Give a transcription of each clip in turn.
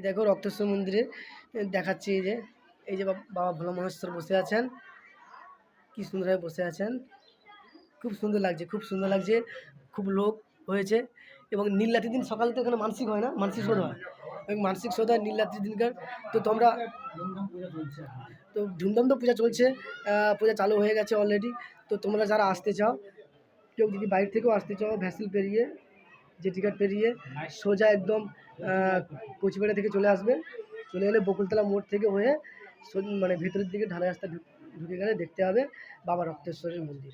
এই দেখো রক্তেশ্বর মন্দিরে দেখাচ্ছি এই যে এই যে বাবা ভোলা মহেশ্বর বসে আছেন। কি সুন্দরভাবে বসে আছেন। খুব সুন্দর লাগছে, খুব সুন্দর লাগছে, খুব লোক হয়েছে এবং নীলরাত্রির দিন সকালে তো এখানে মানসিক হয় না, মানসিক শোধ হয়। এবং মানসিক শোধ হয় নীলরাত্রির দিনকার, তো তোমরা তো ধুমধাম তো পূজা চলছে পূজা চালু হয়ে গেছে অলরেডি তো তোমরা যারা আসতে চাও, কেউ যদি বাইরে থেকেও আসতে চাও, ভ্যাসেল পেরিয়ে যে টিকিট পেরিয়ে সোজা একদম আহ, কচিপাড়া থেকে চলে আসবে চলে এলে বকুলতলা মোড় থেকে হয়ে মানে ভেতরের দিকে ঢালাই রাস্তা ঢুক- ঢুকে গেলে দেখতে হবে বাবা রক্তেশ্বরের মন্দির।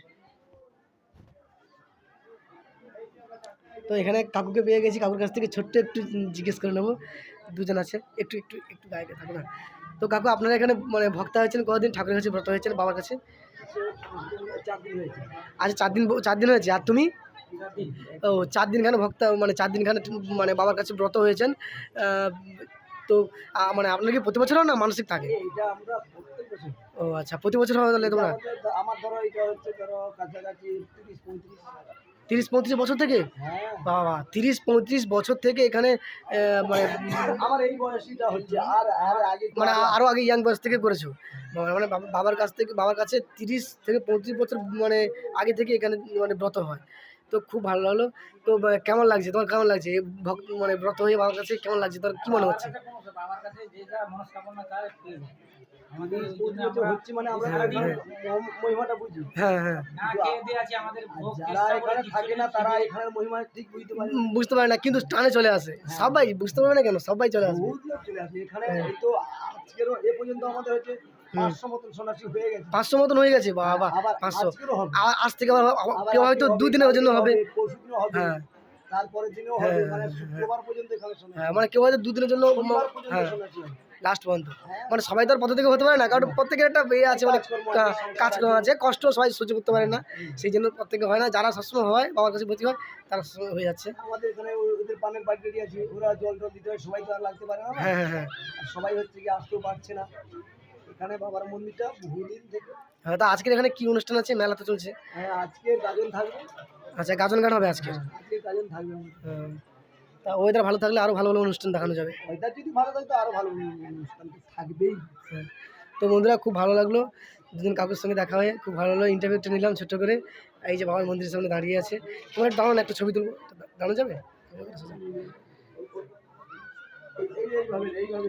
তো এখানে কাকুকে পেয়ে গেছি কাকুর কাছ থেকে ছোট্ট একটু জিজ্ঞেস করে নেব। দুজন আছে একটু একটু একটু গায়ে থাকো না। তো কাকু আপনারা এখানে মানে ভক্তা হয়েছেন কতদিন ঠাকুরের কাছে ব্রত হয়েছেন? বাবার কাছে? আচ্ছা চার দিন চার দিন হয়েছে। আর তুমি? ও, চার দিন খানে ভক্তা মানে চার দিন খানে মানে বাবার কাছে ব্রত হয়েছেন। তো মানে আপনার কি প্রতি বছরও না মানসিক থাকে? বছর ও আচ্ছা প্রতি বছর হয় তাহলে তোমরা? তিরিশ পঁয়ত্রিশ তিরিশ পঁয়ত্রিশ বছর থেকে? বাবা, তিরিশ পঁয়ত্রিশ বছর থেকে এখানে মানে হচ্ছে আর মানে আরো- আরও আগে ইয়াং বয়স থেকে করেছ। মানে মানে বাবার কাছ থেকে, বাবার কাছে তিরিশ থেকে পঁয়ত্রিশ বছর মানে আগে থেকে এখানে মানে ব্রত হয়। তো খুব ভালো লাগল। তো মানে কেমন লাগছে? তোমার কেমন লাগছে? ভক্ত মানে ব্রত হয়ে বাবার কাছে কেমন লাগছে? তোর কি মনে হচ্ছে? মানে আমরা হ্যাঁ, হ্যাঁ। হ্যাঁ বুঝতে পারে না। উম, বুঝতে পারে না কিন্তু টানে চলে আসে। সবাই বুঝতে পারবে না কেন? সবাই চলে আসে। এখানে তো আজকেরও এ পর্যন্ত আমাদের হচ্ছে পাঁচশো মতন হয়ে গেছে। মতন হয়ে বাবা পাঁচশো। আজ থেকে কেউ হয়তো দুদিনের জন্য হবে। হ্যাঁ। হ্যাঁ, মানে হ্যাঁ। মানে কেউ হয়তো দুদিনের জন্য হ্যাঁ লাস্ট পর্যন্ত। মানে সবাই তো আর থেকে হতে পারে না কারণ প্রত্যেকের একটা ইয়ে আছে মানে কাজকর্ম কা- আছে, কষ্ট সবাই সহ্য করতে পারে না সেই জন্য প্রত্যেকে হয় না যারা সবসময় হয় বাবার কাছে ভর্তি হয় তারা সবসময় হয়ে যাচ্ছে। আমাদের এখানে ওদের পানের বাড়ি আছে ওরা জল টল দিতে হয় সবাই তো আর লাগতে পারে না। হ্যাঁ হ্যাঁ হ্যাঁ। সবাই হচ্ছে কি আসতেও পারছে না। এখানে বাবার মন্দিরটা বহুদিন থেকে। হ্যাঁ তা আজকের এখানে কি অনুষ্ঠান আছে? মেলা তো চলছে? হ্যাঁ আজকে গাজন থাকবে। আচ্ছা গাজন গান হবে আজকে? আজকে গাজন থাকবে হ্যাঁ। তা ওয়েদার ভালো থাকলে আরও ভালো ভালো অনুষ্ঠান দেখানো যাবে। ওইটা যদি ভালো থাকতো আরও ভালো অনুষ্ঠান তো থাকবেই। হ্যাঁ। তো বন্ধুরা খুব ভালো লাগল। দুজন কাকুর সঙ্গে দেখা হয়ে খুব ভালো লাগল। ইন্টারভিউটা নিলাম ছোট্ট করে। এই যে বাবার মন্দিরের সামনে দাঁড়িয়ে আছে। তোমার দাঁড়ানো একটা ছবি তুলবো। দাঁড়ানো যাবে? এই- এই- এইভাবে। এইভাবে।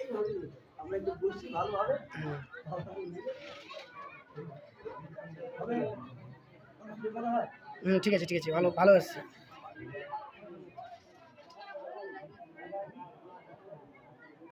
এইভাবে। আমরা একটু বুঝছি ভালোভাবে? হুম ঠিক আছে ঠিক আছে। ভালো ভালো আসছে।